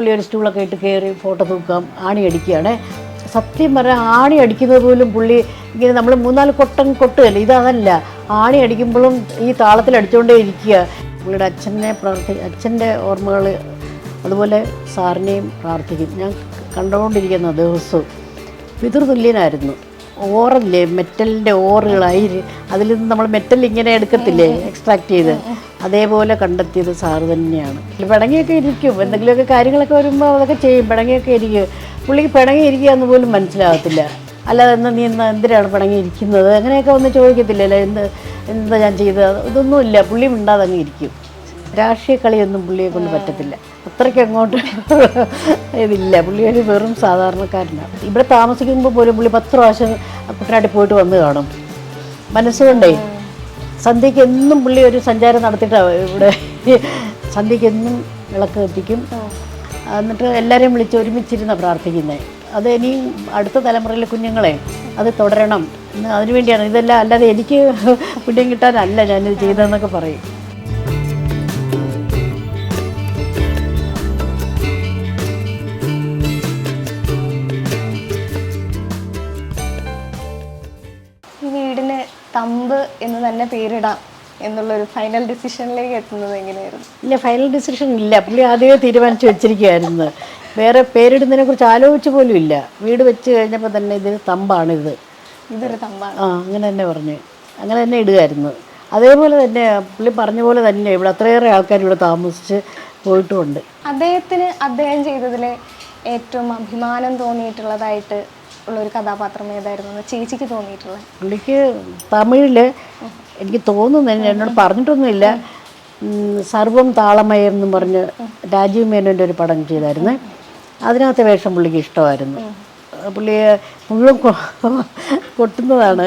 പുള്ളി ഒരു സ്റ്റൂളൊക്കെ ഇട്ട് കയറി ഫോട്ടോ തൂക്കാം ആണി അടിക്കുകയാണ്. സത്യം പറഞ്ഞാൽ ആണി അടിക്കുന്നത് പോലും പുള്ളി ഇങ്ങനെ നമ്മൾ മൂന്നാൽ കൊട്ടം കൊട്ടുകയല്ലേ? ഇതതല്ല ആണി അടിക്കുമ്പോഴും ഈ താളത്തിൽ അടിച്ചുകൊണ്ടേ ഇരിക്കുക. പുള്ളിയുടെ അച്ഛനെ പ്രാർത്ഥി അച്ഛന്റെ ഓർമ്മകൾ അതുപോലെ സാറിനെയും പ്രാർത്ഥിക്കും. ഞാൻ കണ്ടുകൊണ്ടിരിക്കുന്ന ദിവസവും പിതൃതുല്യനായിരുന്നു ഓറല്ലേ? മെറ്റലിന്റെ ഓറുകളായി അതിൽ നിന്ന് നമ്മൾ മെറ്റൽ ഇങ്ങനെ എടുക്കത്തില്ലേ? എക്സ്ട്രാക്ട് ചെയ്ത്. അതേപോലെ കണ്ടെത്തിയത് സാറ് തന്നെയാണ്. പിണങ്ങിയൊക്കെ ഇരിക്കും. എന്തെങ്കിലുമൊക്കെ കാര്യങ്ങളൊക്കെ വരുമ്പോൾ അതൊക്കെ ചെയ്യും. പിണങ്ങിയൊക്കെ ഇരിക്കും. പുള്ളിക്ക് പിണങ്ങി ഇരിക്കുക എന്ന് പോലും മനസ്സിലാകത്തില്ല അല്ലാതെ എന്താ നീ എന്താ എന്തിനാണ് പിണങ്ങി ഇരിക്കുന്നത് അങ്ങനെയൊക്കെ ഒന്ന് ചോദിക്കത്തില്ലല്ലോ എന്ത് എന്താ ഞാൻ ചെയ്തത്? ഇതൊന്നുമില്ല. പുള്ളി മിണ്ടാതെ അങ്ങ് ഇരിക്കും. രാഷ്ട്രീയ കളിയൊന്നും പുള്ളിയെ കൊണ്ട് പറ്റത്തില്ല. അത്രയ്ക്ക് അങ്ങോട്ട് ഇതില്ല. പുള്ളി ഒരു വെറും സാധാരണക്കാരനാണ് ഇവിടെ താമസിക്കുമ്പോൾ പോലും പുള്ളി പത്ത് പ്രാവശ്യം കുട്ടനാട്ടിൽ പോയിട്ട് വന്ന് കാണും. മനസ്സുകൊണ്ടേ. സന്ധ്യയ്ക്ക് എന്നും പുള്ളി ഒരു സഞ്ചാരം നടത്തിയിട്ടാണ് ഇവിടെ സന്ധ്യയ്ക്ക് എന്നും വിളക്ക് കത്തിക്കും. എന്നിട്ട് എല്ലാവരെയും വിളിച്ച് ഒരുമിച്ചിരുന്ന പ്രാർത്ഥിക്കുന്നത് അത് ഇനിയും അടുത്ത തലമുറയിലെ കുഞ്ഞുങ്ങളെ അത് തുടരണം. എന്ന് അതിനുവേണ്ടിയാണ് ഇതെല്ലാം അല്ലാതെ എനിക്ക് പുണ്യം കിട്ടാനല്ല ഞാനിത് ചെയ്തതെന്നൊക്കെ പറയും. ഈ വീടിന് തമ്പ് എന്ന് തന്നെ പേരിടാം എന്നുള്ളൊരു ഫൈനൽ ഡിസിഷനിലേക്ക് എത്തുന്നത് എങ്ങനെയായിരുന്നു? ഇല്ല ഫൈനൽ ഡിസിഷൻ ഇല്ല. പുള്ളി ആദ്യമേ തീരുമാനിച്ചു വെച്ചിരിക്കുകയായിരുന്നു. വേറെ പേരിടുന്നതിനെ കുറിച്ച് ആലോചിച്ച് പോലും ഇല്ല. വീട് വെച്ച് കഴിഞ്ഞപ്പോൾ തന്നെ ഇത്. തമ്പാണിത് ഇതൊരു തമ്പാണ്. ആ അങ്ങനെ തന്നെ പറഞ്ഞു. അങ്ങനെ തന്നെ ഇടുകയായിരുന്നു. അതേപോലെ തന്നെ പുള്ളി പറഞ്ഞ പോലെ തന്നെ ഇവിടെ അത്രയേറെ ആൾക്കാർ ഇവിടെ താമസിച്ച് പോയിട്ടുമുണ്ട്. അദ്ദേഹത്തിന് അദ്ദേഹം ചെയ്തതിലെ ഏറ്റവും അഭിമാനം തോന്നിയിട്ടുള്ളതായിട്ട് ഉള്ള ഒരു കഥാപാത്രം ഏതായിരുന്നു ചേച്ചിക്ക് തോന്നിയിട്ടുള്ളത്? പുള്ളിക്ക് തമിഴിൽ എനിക്ക് തോന്നുന്നു എന്നോട് പറഞ്ഞിട്ടൊന്നുമില്ല. സർവം താളമയം എന്ന് പറഞ്ഞ് രാജീവ് മേനോന്റെ ഒരു പടം ചെയ്തായിരുന്നു. അതിനകത്തെ വേഷം പുള്ളിക്ക് ഇഷ്ടമായിരുന്നു. പുള്ളിയെ മുഴുവൻ കൊട്ടുന്നതാണ്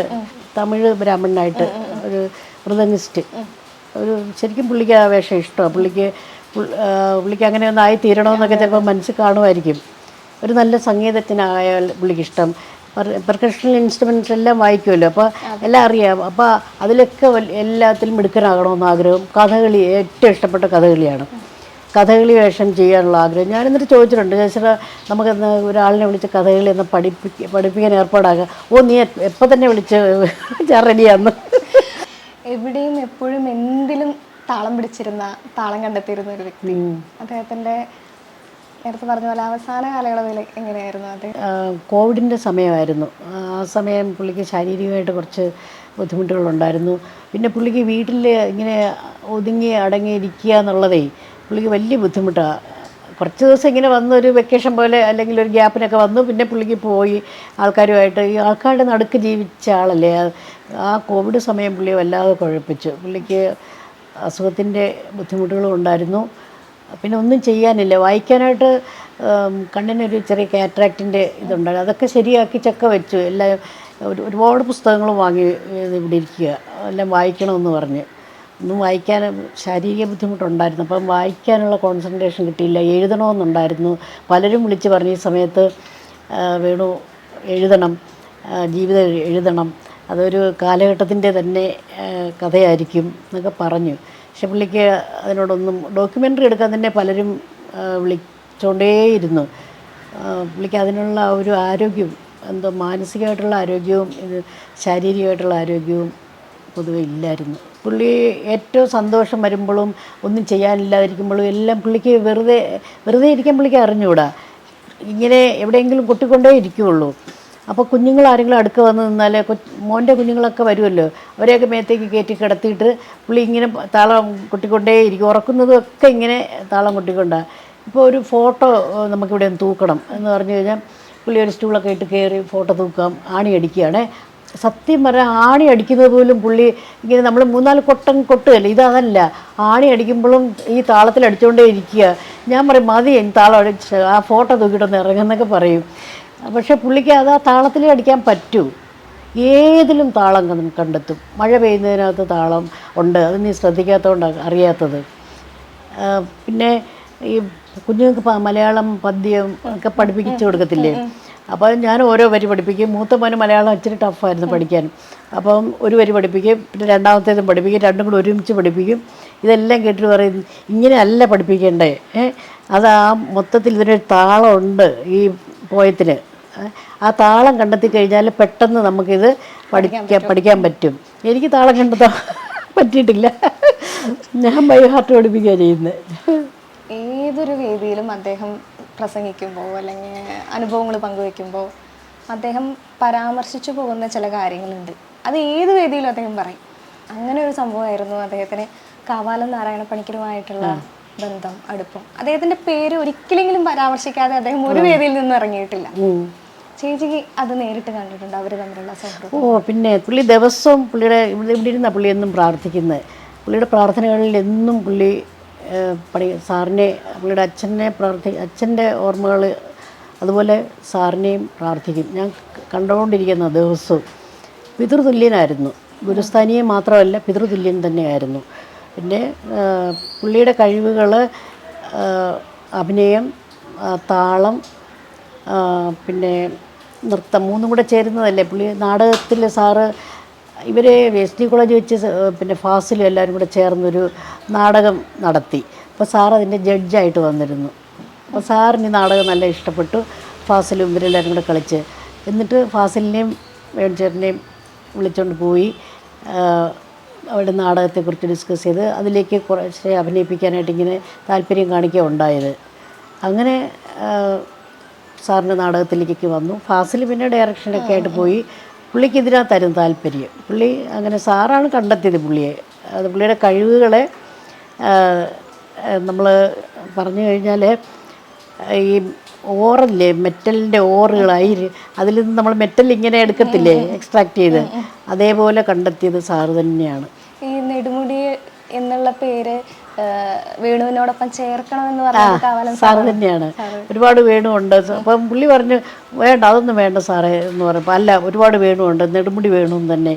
തമിഴ് ബ്രാഹ്മണനായിട്ട് ഒരു മൃദംഗിസ്റ്റ് ഒരു ശരിക്കും പുള്ളിക്ക് ആ വേഷം ഇഷ്ടമാണ്. പുള്ളിക്ക് പുള്ളിക്ക് അങ്ങനെ ഒന്നായി തീരണമെന്നൊക്കെ ചിലപ്പോൾ മനസ്സിൽ കാണുമായിരിക്കും. ഒരു നല്ല സംഗീതജ്ഞനായാൽ പുള്ളിക്കിഷ്ടം. ഇഷ്ടം ഇൻസ്ട്രുമെൻസ് ഇൻസ്ട്രുമെന്റ്സ് എല്ലാം വായിക്കുമല്ലോ. അപ്പോൾ എല്ലാം അറിയാം. അപ്പോൾ അതിലൊക്കെ എല്ലാത്തിലും മിടുക്കനാകണമെന്ന് ആഗ്രഹം. കഥകളി ഏറ്റവും ഇഷ്ടപ്പെട്ട കഥകളിയാണ്. കഥകളി വേഷം ചെയ്യാനുള്ള ആഗ്രഹം. ഞാൻ എന്നിട്ട് ചോദിച്ചിട്ടുണ്ട് നമുക്ക് നമുക്കെന്ന് ഒരാളിനെ വിളിച്ച് കഥകളി ഒന്ന് പഠിപ്പിക്ക പഠിപ്പിക്കാൻ ഏർപ്പാടാക്കുക ഓ നീ എപ്പോൾ തന്നെ വിളിച്ച് ഞാൻ റെഡിയാന്ന്. എവിടെയും എപ്പോഴും എന്തിലും താളം പിടിച്ചിരുന്ന താളം കണ്ടെത്തിയിരുന്ന ഒരു വ്യക്തി. അദ്ദേഹത്തിന്റെ നേരത്തെ പറഞ്ഞ പോലെ അവസാന കാലയളവിൽ എങ്ങനെയായിരുന്നു അത്? കോവിഡിന്റെ സമയമായിരുന്നു. ആ സമയം പുള്ളിക്ക് ശാരീരികമായിട്ട് കുറച്ച് ബുദ്ധിമുട്ടുകളുണ്ടായിരുന്നു. പിന്നെ പുള്ളിക്ക് വീട്ടിൽ ഇങ്ങനെ ഒതുങ്ങി അടങ്ങിയിരിക്കുക എന്നുള്ളതേ പുള്ളിക്ക് വലിയ ബുദ്ധിമുട്ടാണ് കുറച്ച് ദിവസം ഇങ്ങനെ വന്ന് ഒരു വെക്കേഷൻ പോലെ അല്ലെങ്കിൽ ഒരു ഗ്യാപ്പിനൊക്കെ വന്നു. പിന്നെ പുള്ളിക്ക് പോയി ആൾക്കാരുമായിട്ട് ഈ ആൾക്കാരുടെ നടുക്ക് ജീവിച്ച ആളല്ലേ? ആ കോവിഡ് സമയം പുള്ളിയെ വല്ലാതെ കുഴപ്പിച്ചു. പുള്ളിക്ക് അസുഖത്തിന്റെ ബുദ്ധിമുട്ടുകളും ഉണ്ടായിരുന്നു. പിന്നെ ഒന്നും ചെയ്യാനില്ല. വായിക്കാനായിട്ട് കണ്ണിനൊരു ചെറിയ കാറ്ററാക്റ്റിന്റെ ഇതുണ്ടായിരുന്നു. അതൊക്കെ ശരിയാക്കി ചക്ക വെച്ചു. എല്ലാം ഒരു ഒരുപാട് പുസ്തകങ്ങൾ വാങ്ങി ഇവിടെ ഇരിക്കുക. എല്ലാം വായിക്കണമെന്ന് പറഞ്ഞ്. ഒന്നും വായിക്കാൻ ശാരീരിക ബുദ്ധിമുട്ടുണ്ടായിരുന്നു. അപ്പം വായിക്കാനുള്ള കോൺസെൻട്രേഷൻ കിട്ടിയില്ല. എഴുതണമെന്നുണ്ടായിരുന്നു. പലരും വിളിച്ച് പറഞ്ഞ ഈ സമയത്ത് വേണു എഴുതണം. ജീവിതം എഴുതണം. അതൊരു കാലഘട്ടത്തിന്റെ തന്നെ കഥയായിരിക്കും എന്നൊക്കെ പറഞ്ഞു. പക്ഷെ പുള്ളിക്ക് അതിനോടൊന്നും ഡോക്യുമെന്ററി എടുക്കാൻ തന്നെ പലരും വിളിച്ചോണ്ടേയിരുന്നു. പുള്ളിക്ക് അതിനുള്ള ഒരു ആരോഗ്യം എന്തോ മാനസികമായിട്ടുള്ള ആരോഗ്യവും ഇത് ശാരീരികമായിട്ടുള്ള ആരോഗ്യവും പൊതുവെ ഇല്ലായിരുന്നു. പുള്ളി ഏറ്റവും സന്തോഷം വരുമ്പോഴും ഒന്നും ചെയ്യാനില്ലാതിരിക്കുമ്പോഴും എല്ലാം പുള്ളിക്ക് വെറുതെ വെറുതെ ഇരിക്കാൻ പുള്ളിക്ക് അറിഞ്ഞുകൂടാ. ഇങ്ങനെ എവിടെയെങ്കിലും കൊട്ടിക്കൊണ്ടേ ഇരിക്കുകയുള്ളൂ അപ്പോൾ കുഞ്ഞുങ്ങൾ ആരെങ്കിലും അടുക്ക വന്ന് നിന്നാൽ മോന്റെ കുഞ്ഞുങ്ങളൊക്കെ വരുമല്ലോ. അവരെയൊക്കെ മേത്തേക്ക് കയറ്റി കിടത്തിയിട്ട് പുള്ളി ഇങ്ങനെ താളം കൊട്ടിക്കൊണ്ടേ ഇരിക്കും. ഉറക്കുന്നതും ഒക്കെ ഇങ്ങനെ താളം കൊട്ടിക്കൊണ്ടാണ് ഇപ്പോൾ ഒരു ഫോട്ടോ നമുക്കിവിടെ ഒന്ന് തൂക്കണം എന്ന് പറഞ്ഞു കഴിഞ്ഞാൽ പുള്ളി ഒരു സ്റ്റൂളൊക്കെ ഇട്ട് കയറി ഫോട്ടോ തൂക്കാം ആണി അടിക്കുകയാണ്. സത്യം പറഞ്ഞാൽ ആണി അടിക്കുന്നത് പോലും പുള്ളി ഇങ്ങനെ നമ്മൾ മൂന്നാൽ കൊട്ടം കൊട്ടുകയല്ലേ? ഇതല്ല ആണി അടിക്കുമ്പോഴും ഈ താളത്തിൽ അടിച്ചുകൊണ്ടേ ഇരിക്കുക. ഞാൻ പറയും മതി താളം അടിച്ച് ആ ഫോട്ടോ തൂക്കിയിട്ടൊന്ന് ഇറങ്ങുന്നൊക്കെ പറയും. പക്ഷേ പുള്ളിക്ക് അത് ആ താളത്തിൽ അടിക്കാൻ പറ്റൂ. ഏതിലും താളം കണ്ട് കണ്ടെത്തും. മഴ പെയ്യുന്നതിനകത്ത് താളം ഉണ്ട്. അത് നീ ശ്രദ്ധിക്കാത്തതുകൊണ്ടാണ് അറിയാത്തത്. പിന്നെ ഈ കുഞ്ഞുങ്ങൾക്ക് മലയാളം പദ്യം ഒക്കെ പഠിപ്പിച്ചു കൊടുക്കത്തില്ലേ? അപ്പോൾ ഞാൻ ഓരോ വരി പഠിപ്പിക്കും. മൂത്ത മോന് മലയാളം ഇച്ചിരി ടഫായിരുന്നു പഠിക്കാൻ. അപ്പം ഒരു വരി പഠിപ്പിക്കും. പിന്നെ രണ്ടാമത്തേതും പഠിപ്പിക്കും. രണ്ടും കൂടെ ഒരുമിച്ച് പഠിപ്പിക്കും. ഇതെല്ലാം കേട്ടിട്ട് പറയും ഇങ്ങനെയല്ല പഠിപ്പിക്കേണ്ടേ? അത് ആ മൊത്തത്തിൽ ഇതിനൊരു താളമുണ്ട് ഈ പോയത്തിന്. ആ താളം കണ്ടെത്തി കഴിഞ്ഞാൽ പെട്ടെന്ന് നമുക്കിത് പഠിക്കാൻ പഠിക്കാൻ പറ്റും. എനിക്ക് താളം കണ്ടെത്താൻ പറ്റിയിട്ടില്ല. ഞാൻ ബൈ ഹാർട്ട് പഠിപ്പിക്കുക ചെയ്യുന്നത് ഏതൊരു വേദിയിലും അദ്ദേഹം പ്രസംഗിക്കുമ്പോൾ അല്ലെങ്കിൽ അനുഭവങ്ങൾ പങ്കുവെക്കുമ്പോൾ അദ്ദേഹം പരാമർശിച്ചു പോകുന്ന ചില കാര്യങ്ങളുണ്ട്. അത് ഏത് വേദിയിലും അദ്ദേഹം പറയും. അങ്ങനെ ഒരു സംഭവമായിരുന്നു അദ്ദേഹത്തിന് കാവാലം നാരായണ പണിക്കരുമായിട്ടുള്ള ബന്ധം അടുപ്പം. അദ്ദേഹത്തിന്റെ പേര് ഒരിക്കലെങ്കിലും പരാമർശിക്കാതെ അദ്ദേഹം ഒരു വേദിയിൽ നിന്നും ഇറങ്ങിയിട്ടില്ല. ചേച്ചിക്ക് അത് നേരിട്ട് കണ്ടിട്ടുണ്ട്? അവർ തമ്മിലുള്ള സൗഹൃദം ഓ പിന്നെ പുള്ളി ദിവസവും പുള്ളിയുടെ ഇവിടെ ഇവിടെ ഇരുന്ന പുള്ളി എന്നും പ്രാർത്ഥിക്കുന്നത് പുള്ളിയുടെ പ്രാർത്ഥനകളിൽ എന്നും പുള്ളി പണി സാറിനെ പുള്ളിയുടെ അച്ഛനെ പ്രാർത്ഥി അച്ഛന്റെ ഓർമ്മകൾ അതുപോലെ സാറിനെയും പ്രാർത്ഥിക്കും. ഞാൻ കണ്ടുകൊണ്ടിരിക്കുന്ന ദിവസവും പിതൃതുല്യനായിരുന്നു ഗുരുസ്ഥാനിയെ മാത്രമല്ല പിതൃതുല്യൻ തന്നെയായിരുന്നു. പിന്നെ പുള്ളിയുടെ കഴിവുകൾ അഭിനയം താളം പിന്നെ നൃത്തം മൂന്നും കൂടെ ചേരുന്നതല്ലേ? പുള്ളി നാടകത്തിൽ സാറ് ഇവരെ എസ് ഡി കോളേജ് വെച്ച് പിന്നെ ഫാസിലും എല്ലാവരും കൂടെ ചേർന്നൊരു നാടകം നടത്തി. അപ്പോൾ സാർ അതിന്റെ ജഡ്ജായിട്ട് വന്നിരുന്നു. അപ്പോൾ സാറിന് നാടകം നല്ല ഇഷ്ടപ്പെട്ടു. ഫാസിലും ഇവരെല്ലാവരും കൂടെ കളിച്ച്. എന്നിട്ട് ഫാസിലിനെയും വേണിച്ചേട്ടനെയും വിളിച്ചുകൊണ്ട് പോയി. അവിടെ നാടകത്തെക്കുറിച്ച് ഡിസ്കസ് ചെയ്ത് അതിലേക്ക് കുറച്ച് അഭിനയിപ്പിക്കാനായിട്ട് ഇങ്ങനെ താല്പര്യം കാണിക്കുക ഉണ്ടായത്. അങ്ങനെ സാറിന്റെ നാടകത്തിലേക്ക് വന്നു. ഫാസിൽ പിന്നെ ഡയറക്ഷനൊക്കെ ആയിട്ട് പോയി. പുള്ളിക്ക് ഇതിനകത്തായിരുന്നു താല്പര്യം. പുള്ളി അങ്ങനെ സാറാണ് കണ്ടെത്തിയത് പുള്ളിയെ. അത് പുള്ളിയുടെ കഴിവുകളെ നമ്മൾ പറഞ്ഞു കഴിഞ്ഞാൽ ഈ ഓറല്ലേ മെറ്റലിന്റെ ഓറുകളായി അതിൽ നിന്ന് നമ്മൾ മെറ്റൽ ഇങ്ങനെ എടുക്കത്തില്ലേ എക്സ്ട്രാക്ട് ചെയ്ത്. അതേപോലെ കണ്ടെത്തിയത് സാറ് തന്നെയാണ്. ഈ നെടുമുടി എന്നുള്ള പേര് വേണുവിനോടൊപ്പം ചേർക്കണം എന്ന് പറഞ്ഞ കാവാലം സാറ് തന്നെയാണ്. ഒരുപാട് വേണുണ്ട്. അപ്പം പുള്ളി പറഞ്ഞു വേണ്ട അതൊന്നും വേണ്ട സാറേ എന്ന് പറഞ്ഞപ്പോൾ അല്ല ഒരുപാട് വേണുണ്ട് നെടുമുടി വേണും തന്നെ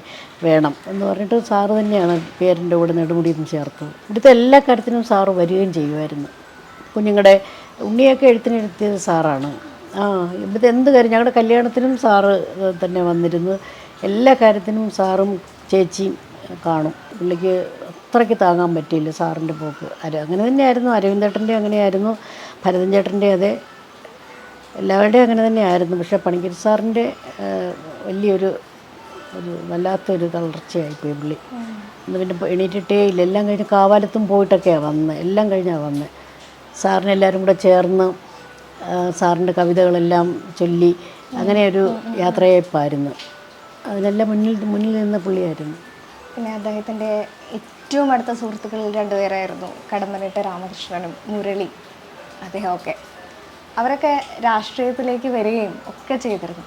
വേണം എന്ന് പറഞ്ഞിട്ട് സാറ് തന്നെയാണ് പേരിന്റെ കൂടെ നെടുമുടി എന്ന് ചേർത്തത്. ഇവിടുത്തെ എല്ലാ കാര്യത്തിനും സാറ് വരികയും ചെയ്യുമായിരുന്നു. കുഞ്ഞുങ്ങളുടെ ഉണ്ണിയൊക്കെ എഴുത്തിനെഴുത്തിയത് സാറാണ്. ആ ഇവിടുത്തെ എന്ത് കാര്യം ഞങ്ങളുടെ കല്യാണത്തിനും സാറ് തന്നെ വന്നിരുന്നു എല്ലാ കാര്യത്തിനും സാറും ചേച്ചിയും കാണും. പുള്ളിക്ക് അത്രയ്ക്ക് താങ്ങാൻ പറ്റിയില്ല സാറിന്റെ പോക്ക്. അര അങ്ങനെ തന്നെയായിരുന്നു. അരവിന്ദേട്ടന്റെ അങ്ങനെയായിരുന്നു. ഭരതൻ ചേട്ടന്റെ അതെ. എല്ലാവരുടെയും അങ്ങനെ തന്നെയായിരുന്നു. പക്ഷേ പണിക്കരി സാറിന്റെ വലിയൊരു ഒരു വല്ലാത്തൊരു തളർച്ചയായിപ്പോയി പുള്ളി. അന്ന് പിന്നെ എണീറ്റിട്ടേ ഇല്ല. എല്ലാം കഴിഞ്ഞ് കാവാലത്തും പോയിട്ടൊക്കെയാണ് വന്നത് എല്ലാം കഴിഞ്ഞാണ് വന്നത് സാറിന് എല്ലാവരും കൂടെ ചേർന്ന് സാറിന്റെ കവിതകളെല്ലാം ചൊല്ലി അങ്ങനെ ഒരു യാത്രയയപ്പായിരുന്നു. അതിനെല്ലാം മുന്നിൽ മുന്നിൽ നിന്ന പുള്ളിയായിരുന്നു. പിന്നെ അദ്ദേഹത്തിന്റെ ഏറ്റവും അടുത്ത സുഹൃത്തുക്കളിൽ രണ്ടുപേരായിരുന്നു. കടമ്മനിട്ട രാമകൃഷ്ണനും മുരളി. അദ്ദേഹമൊക്കെ. അവരൊക്കെ രാഷ്ട്രീയത്തിലേക്ക് വരികയും ഒക്കെ ചെയ്തിരുന്നു.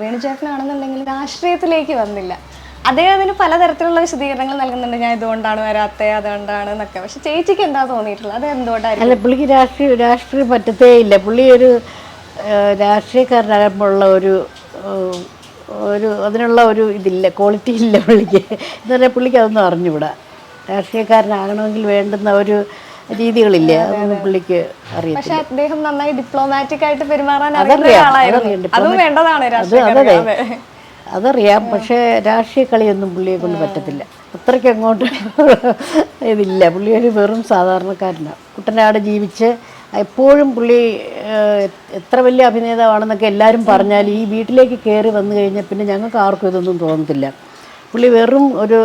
വേണുചേട്ടനാണെന്നുണ്ടെങ്കിൽ രാഷ്ട്രീയത്തിലേക്ക് വന്നില്ല. അദ്ദേഹത്തിന് പലതരത്തിലുള്ള വിശദീകരണങ്ങൾ നൽകുന്നുണ്ട്. ഞാൻ ഇതുകൊണ്ടാണ് വരാത്തത് അതുകൊണ്ടാണ് എന്നൊക്കെ. പക്ഷെ ചേച്ചിക്ക് എന്താ തോന്നിയിട്ടുള്ളത്? അത് എന്തുകൊണ്ടായിരുന്നു അല്ല പുള്ളിക്ക് രാഷ്ട്രീയ രാഷ്ട്രീയം പറ്റത്തേ ഇല്ല. പുള്ളി ഒരു രാഷ്ട്രീയക്കാരനാകുമ്പോഴുള്ള ഒരു ഒരു അതിനുള്ള ഒരു ഇതില്ല ക്വാളിറ്റി ഇല്ല പുള്ളിക്ക്. എന്ന് പറഞ്ഞാൽ പുള്ളിക്ക് അതൊന്നും അറിഞ്ഞുകൂടാ. രാഷ്ട്രീയക്കാരനാകണമെങ്കിൽ വേണ്ടുന്ന ഒരു രീതികളില്ല? അതൊന്നും പുള്ളിക്ക് അറിയാം പക്ഷെ അദ്ദേഹം നന്നായി ഡിപ്ലോമാറ്റിക് ആയിട്ട് പെരുമാറാൻ അതറിയാം അതറിയാം. പക്ഷേ രാഷ്ട്രീയ കളിയൊന്നും പുള്ളിയെ കൊണ്ട് പറ്റത്തില്ല. അത്രയ്ക്ക് അങ്ങോട്ട് ഇതില്ല. പുള്ളി ഒരു വെറും സാധാരണക്കാരനാണ് കുട്ടനാട് ജീവിച്ച് എപ്പോഴും പുള്ളി എത്ര വലിയ അഭിനേതാവാണെന്നൊക്കെ എല്ലാവരും പറഞ്ഞാൽ ഈ വീട്ടിലേക്ക് കയറി വന്നു കഴിഞ്ഞാൽ പിന്നെ ഞങ്ങൾക്ക് ആർക്കും ഇതൊന്നും തോന്നത്തില്ല. പുള്ളി വെറും ഒരു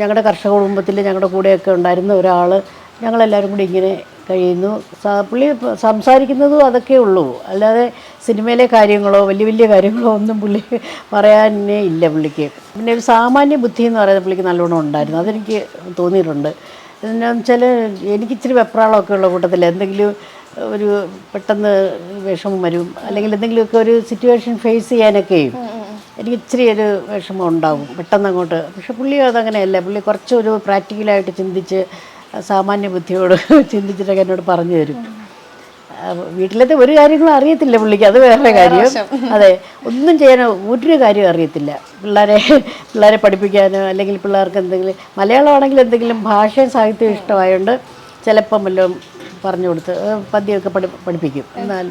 ഞങ്ങളുടെ കർഷക കുടുംബത്തിൽ ഞങ്ങളുടെ കൂടെയൊക്കെ ഉണ്ടായിരുന്ന ഒരാൾ ഞങ്ങളെല്ലാവരും കൂടി ഇങ്ങനെ കഴിയുന്നു. പുള്ളി സംസാരിക്കുന്നതും അതൊക്കെ ഉള്ളൂ. അല്ലാതെ സിനിമയിലെ കാര്യങ്ങളോ വലിയ വലിയ കാര്യങ്ങളോ ഒന്നും പുള്ളി പറയാനേ ഇല്ല പുള്ളിക്ക്. പിന്നെ ഒരു സാമാന്യ ബുദ്ധി എന്ന് പറയുന്നത് പുള്ളിക്ക് നല്ലോണം ഉണ്ടായിരുന്നു. അതെനിക്ക് തോന്നിയിട്ടുണ്ട്. എന്താണെന്ന് വെച്ചാൽ എനിക്ക് ഇച്ചിരി വെപ്രാളമൊക്കെ ഉള്ള കൂട്ടത്തിൽ എന്തെങ്കിലും ഒരു പെട്ടെന്ന് വിഷമം വരും അല്ലെങ്കിൽ എന്തെങ്കിലുമൊക്കെ ഒരു സിറ്റുവേഷൻ ഫേസ് ചെയ്യാനൊക്കെ എനിക്ക് ഇച്ചിരി ഒരു വിഷമം ഉണ്ടാകും പെട്ടെന്ന് അങ്ങോട്ട്. പക്ഷെ പുള്ളി അതങ്ങനെയല്ല. പുള്ളി കുറച്ചൊരു പ്രാക്ടിക്കലായിട്ട് ചിന്തിച്ച് സാമാന്യ ബുദ്ധിയോട് ചിന്തിച്ചിട്ടൊക്കെ എന്നോട് പറഞ്ഞു തരും. വീട്ടിലത്തെ ഒരു കാര്യങ്ങളും അറിയത്തില്ല പുള്ളിക്ക് അത് വേറെ കാര്യം. അതെ ഒന്നും ചെയ്യാനോ ഒരു കാര്യം അറിയത്തില്ല. പിള്ളേരെ പിള്ളേരെ പഠിപ്പിക്കാനോ അല്ലെങ്കിൽ പിള്ളേർക്ക് എന്തെങ്കിലും മലയാളമാണെങ്കിൽ എന്തെങ്കിലും ഭാഷയും സാഹിത്യവും ഇഷ്ടമായതുകൊണ്ട് ചിലപ്പം വല്ലതും പറഞ്ഞു കൊടുത്ത് പദ്യമൊക്കെ പഠി പഠിപ്പിക്കും. എന്നാൽ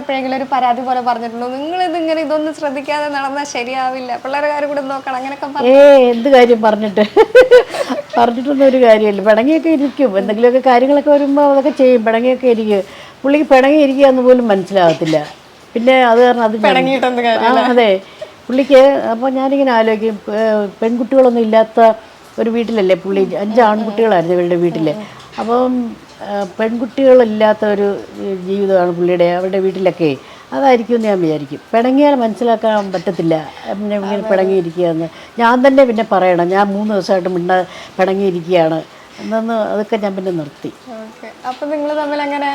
എപ്പോഴെങ്കിലും ഒരു പരാതി പോലെ പറഞ്ഞിട്ടുണ്ടോ? നിങ്ങൾ ഇതിങ്ങനെ ഇതൊന്നും ശ്രദ്ധിക്കാതെ നടന്നാൽ ശരിയാവില്ല. പിള്ളേരെ കാര്യം കൂടെ നോക്കണം. അങ്ങനെയൊക്കെ ഏ എന്ത് കാര്യം പറഞ്ഞിട്ട്? പറഞ്ഞിട്ടൊന്നും ഒരു കാര്യമില്ല. പിണങ്ങിയൊക്കെ ഇരിക്കും. എന്തെങ്കിലുമൊക്കെ കാര്യങ്ങളൊക്കെ വരുമ്പോൾ അതൊക്കെ ചെയ്യും. പിണങ്ങിയൊക്കെ ഇരിക്കും. പുള്ളിക്ക് പിണങ്ങി ഇരിക്കുക എന്ന് പോലും മനസ്സിലാകത്തില്ല പിന്നെ അത് കാരണം അത് അതെ. പുള്ളിക്ക് അപ്പോൾ ഞാനിങ്ങനെ ആലോചിക്കും. പെൺകുട്ടികളൊന്നും ഇല്ലാത്ത ഒരു വീട്ടിലല്ലേ പുള്ളി? അഞ്ച് ആൺകുട്ടികളായിരുന്നു ഇവരുടെ വീട്ടിൽ അപ്പം പെൺകുട്ടികളില്ലാത്ത ഒരു ജീവിതമാണ് പുള്ളിയുടെ അവരുടെ വീട്ടിലൊക്കെ. അതായിരിക്കും എന്ന് ഞാൻ വിചാരിക്കും. പിണങ്ങിയാൽ മനസ്സിലാക്കാൻ പറ്റത്തില്ല. പിന്നെ ഇങ്ങനെ പിണങ്ങിയിരിക്കുകയെന്ന് ഞാൻ തന്നെ പിന്നെ പറയണം ഞാൻ മൂന്ന് ദിവസമായിട്ട് മിണ്ട പിണങ്ങിയിരിക്കുകയാണ്. എന്നൊന്ന് അതൊക്കെ ഞാൻ പിന്നെ നിർത്തി. അപ്പം അപ്പൊ നിങ്ങൾ തമ്മിൽ അങ്ങനെ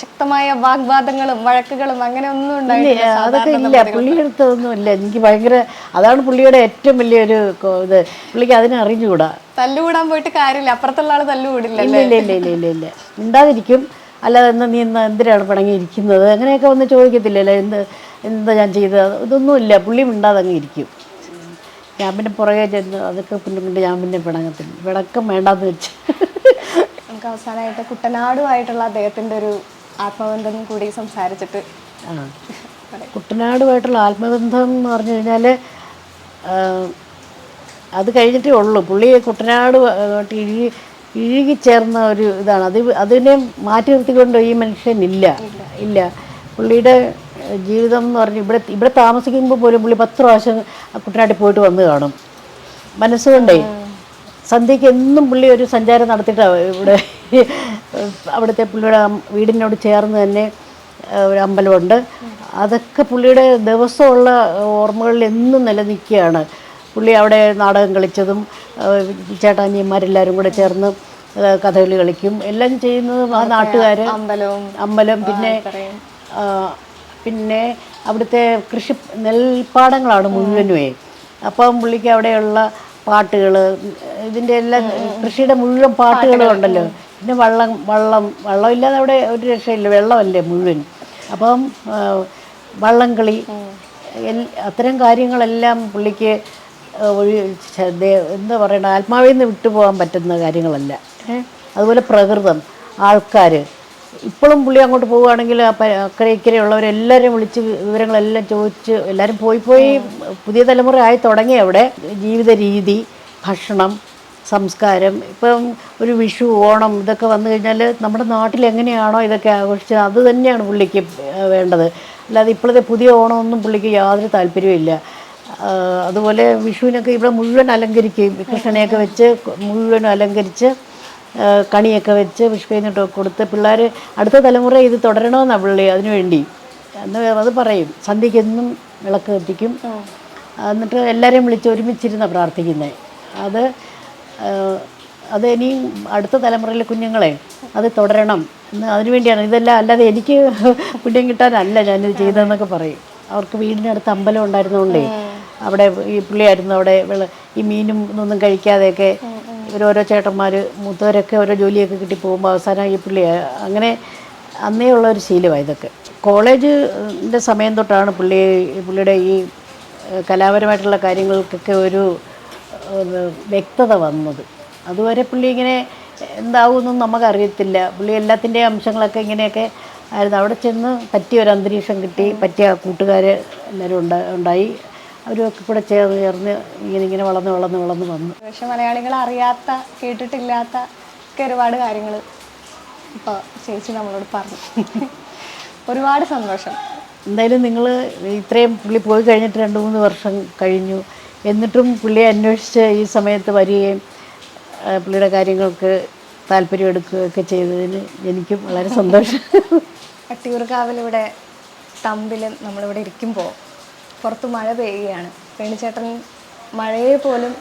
ശക്തമായ വാഗ്വാദങ്ങളും വഴക്കുകളും അങ്ങനെ ഒന്നും ഉണ്ടായിട്ടില്ല അതൊക്കെ ഇല്ല. പുള്ളിയെടുത്തൊന്നും ഇല്ല. എനിക്ക് ഭയങ്കര അതാണ് പുള്ളിയുടെ ഏറ്റവും വലിയൊരു ഇത്. പുള്ളിക്ക് അതിനെ അറിഞ്ഞുകൂടാ. തല്ലുകൂടാൻ പോയിട്ട് കാര്യമില്ല. അപ്പുറത്തുള്ള ആൾ തല്ലുകൂടില്ല ഇല്ല ഇല്ല ഇല്ല ഇല്ല ഇല്ല ഇല്ല. മിണ്ടാതിരിക്കും. അല്ലാതെ എന്താ നീ ഇന്ന് എന്തിനാണ് പിണങ്ങിയിരിക്കുന്നത്? അങ്ങനെയൊക്കെ ഒന്ന് ചോദിക്കത്തില്ലല്ലോ. എന്ത് എന്താ ഞാൻ ചെയ്തത്? ഇതൊന്നുമില്ല പുള്ളി മിണ്ടാതെ അങ്ങ് ഇരിക്കും. ഞാൻ പിന്നെ പുറകെ ചെന്ന് അതൊക്കെ പിന്നെ പിന്നെ ഞാൻ പിന്നെ പിണങ്ങത്തില്ല. പിണക്കം വേണ്ടാന്ന് വെച്ച്. നമുക്ക് അവസാനമായിട്ട് കുട്ടനാടുമായിട്ടുള്ള അദ്ദേഹത്തിന്റെ ഒരു ആത്മബന്ധം കൂടി സംസാരിച്ചിട്ട് കുട്ടനാടുമായിട്ടുള്ള ആത്മബന്ധം എന്ന് പറഞ്ഞു കഴിഞ്ഞാൽ അത് കഴിഞ്ഞിട്ടേ ഉള്ളൂ. പുള്ളി കുട്ടനാട് ഇഴുകി ഇഴുകി ചേർന്ന ഒരു ഇതാണ്. അത് അതിനെ മാറ്റി നിർത്തിക്കൊണ്ട് ഈ മനുഷ്യൻ ഇല്ല. ഇല്ല. പുള്ളിയുടെ ജീവിതം എന്ന് പറഞ്ഞ് ഇവിടെ ഇവിടെ താമസിക്കുമ്പോൾ പോലും പുള്ളി പത്ത് പ്രാവശ്യം കുട്ടനാട്ടിൽ പോയിട്ട് വന്ന് കാണും. മനസ്സുകൊണ്ടേ. സന്ധ്യയ്ക്ക് എന്നും പുള്ളി ഒരു സഞ്ചാരം നടത്തിയിട്ടാണ് ഇവിടെ അവിടുത്തെ പുള്ളിയുടെ വീടിനോട് ചേർന്ന് തന്നെ ഒരു അമ്പലമുണ്ട്. അതൊക്കെ പുള്ളിയുടെ ദിവസമുള്ള ഓർമ്മകളിൽ എന്നും നിലനിൽക്കുകയാണ്. പുള്ളി അവിടെ നാടകം കളിച്ചതും ചേട്ടാനിയന്മാരെല്ലാവരും കൂടെ ചേർന്ന് കഥകളി കളിക്കും. എല്ലാം ചെയ്യുന്നത് ആ നാട്ടുകാർ അമ്പലവും അമ്പലം പിന്നെ പിന്നെ അവിടുത്തെ കൃഷി നെൽപ്പാടങ്ങളാണ് മുഴുവനുമേ അപ്പം പുള്ളിക്ക് അവിടെയുള്ള പാട്ടുകൾ ഇതിന്റെ എല്ലാം കൃഷിയുടെ മുഴുവൻ പാട്ടുകളും ഉണ്ടല്ലോ പിന്നെ വള്ളം വള്ളം വള്ളം ഇല്ലാതെ അവിടെ ഒരു രക്ഷയില്ല. വെള്ളമല്ലേ മുഴുവൻ. അപ്പം വള്ളം വള്ളംകളി അത്തരം കാര്യങ്ങളെല്ലാം പുള്ളിക്ക് ഒരു എന്താ പറയണ ആത്മാവിൽ നിന്ന് വിട്ടുപോകാൻ പറ്റുന്ന കാര്യങ്ങളല്ല. അതുപോലെ പ്രകൃതം ആൾക്കാർ ഇപ്പോഴും പുള്ളി അങ്ങോട്ട് പോവുകയാണെങ്കിൽ അക്കരെ ഇക്കരെ ഉള്ളവരെല്ലാവരും വിളിച്ച് വിവരങ്ങളെല്ലാം ചോദിച്ച് എല്ലാവരും പോയി പോയി പുതിയ തലമുറ ആയി തുടങ്ങി അവിടെ. ജീവിത രീതി ഭക്ഷണം സംസ്കാരം. ഇപ്പം ഒരു വിഷു ഓണം ഇതൊക്കെ വന്നു കഴിഞ്ഞാൽ നമ്മുടെ നാട്ടിൽ എങ്ങനെയാണോ ഇതൊക്കെ ആഘോഷിച്ചത് അത് തന്നെയാണ് പുള്ളിക്ക് വേണ്ടത്. അല്ലാതെ ഇപ്പോഴത്തെ പുതിയ ഓണമൊന്നും പുള്ളിക്ക് യാതൊരു താല്പര്യമില്ല അതുപോലെ വിഷുവിനൊക്കെ ഇവിടെ മുഴുവൻ അലങ്കരിക്കുകയും കൃഷ്ണനെയൊക്കെ വെച്ച് മുഴുവൻ അലങ്കരിച്ച് കണിയൊക്കെ വെച്ച് വിഷു കഴിഞ്ഞിട്ടൊക്കെ കൊടുത്ത് പിള്ളേർ അടുത്ത തലമുറ ഇത് തുടരണമെന്നാണ് പുള്ളി അതിനുവേണ്ടി എന്ന് അത് പറയും. സന്ധ്യയ്ക്ക് എന്നും വിളക്ക് കത്തിക്കും. എന്നിട്ട് എല്ലാവരെയും വിളിച്ച് ഒരുമിച്ചിരുന്ന പ്രാർത്ഥിക്കുന്നത് അത് അത് ഇനിയും അടുത്ത തലമുറയിലെ കുഞ്ഞുങ്ങളെ അത് തുടരണം. എന്ന് അതിനു വേണ്ടിയാണ്. ഇതെല്ലാം അല്ലാതെ എനിക്ക് പുണ്യം കിട്ടാനല്ല ഞാനിത് ചെയ്തതെന്നൊക്കെ പറയും. അവർക്ക് വീടിനടുത്ത് അമ്പലം ഉണ്ടായിരുന്നതുകൊണ്ടേ അവിടെ ഈ പുള്ളിയായിരുന്നു അവിടെ ഈ മീനും ഇതൊന്നും കഴിക്കാതെയൊക്കെ ഇവരോരോ ചേട്ടന്മാർ മൂത്തവരൊക്കെ ഓരോ ജോലിയൊക്കെ കിട്ടി പോകുമ്പോൾ അവസാനം ഈ പുള്ളി അങ്ങനെ അന്നേ ഉള്ള ഒരു ശീലമാണ് ഇതൊക്കെ. കോളേജിന്റെ സമയം തൊട്ടാണ് പുള്ളി പുള്ളിയുടെ ഈ കലാപരമായിട്ടുള്ള കാര്യങ്ങൾക്കൊക്കെ ഒരു വ്യക്തത വന്നത്. അതുവരെ പുള്ളി ഇങ്ങനെ എന്താവുമെന്നും നമുക്കറിയത്തില്ല. പുള്ളി എല്ലാത്തിന്റെയും അംശങ്ങളൊക്കെ ഇങ്ങനെയൊക്കെ ആയിരുന്നു. അവിടെ ചെന്ന് പറ്റിയ ഒരു അന്തരീക്ഷം കിട്ടി. പറ്റിയ കൂട്ടുകാർ എല്ലാവരും ഉണ്ടാ ഉണ്ടായി. അവരൊക്കെ കൂടെ ചേർന്ന് ചേർന്ന് ഇങ്ങനെ ഇങ്ങനെ വളർന്ന് വളർന്ന് വളർന്ന് വന്നു. പക്ഷെ മലയാളികൾ അറിയാത്ത കേട്ടിട്ടില്ലാത്ത ഒക്കെ ഒരുപാട് കാര്യങ്ങൾ ഇപ്പോൾ ചേച്ചി നമ്മളോട് പറഞ്ഞു. ഒരുപാട് സന്തോഷം. എന്തായാലും നിങ്ങൾ ഇത്രയും പുള്ളി പോയി കഴിഞ്ഞിട്ട് രണ്ട് മൂന്ന് വർഷം കഴിഞ്ഞു. എന്നിട്ടും പുള്ളിയെ അന്വേഷിച്ച് ഈ സമയത്ത് വരികയും പുള്ളിയുടെ കാര്യങ്ങൾക്ക് താല്പര്യം എടുക്കുകയൊക്കെ ചെയ്തതിന് എനിക്കും വളരെ സന്തോഷം. വട്ടിയൂർക്കാവിലിവിടെ തമ്പിൽ നമ്മളിവിടെ ഇരിക്കുമ്പോൾ പുറത്ത് മഴ പെയ്യുകയാണ്. വേണിച്ചേട്ടൻ മഴയെ പോലും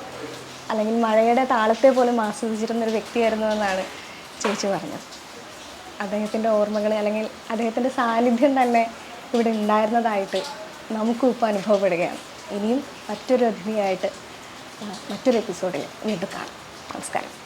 അല്ലെങ്കിൽ മഴയുടെ താളത്തെ പോലും ആസ്വദിച്ചിരുന്ന ഒരു വ്യക്തിയായിരുന്നു എന്നാണ് ചേച്ചി പറഞ്ഞത്. അദ്ദേഹത്തിന്റെ ഓർമ്മകൾ അല്ലെങ്കിൽ അദ്ദേഹത്തിന്റെ സാന്നിധ്യം തന്നെ ഇവിടെ ഉണ്ടായിരുന്നതായിട്ട് നമുക്കും ഇപ്പോൾ അനുഭവപ്പെടുകയാണ്. ഇനിയും മറ്റൊരു അഗ്നിയായിട്ട് മറ്റൊരു എപ്പിസോഡിൽ വീണ്ടും കാണാം. നമസ്കാരം.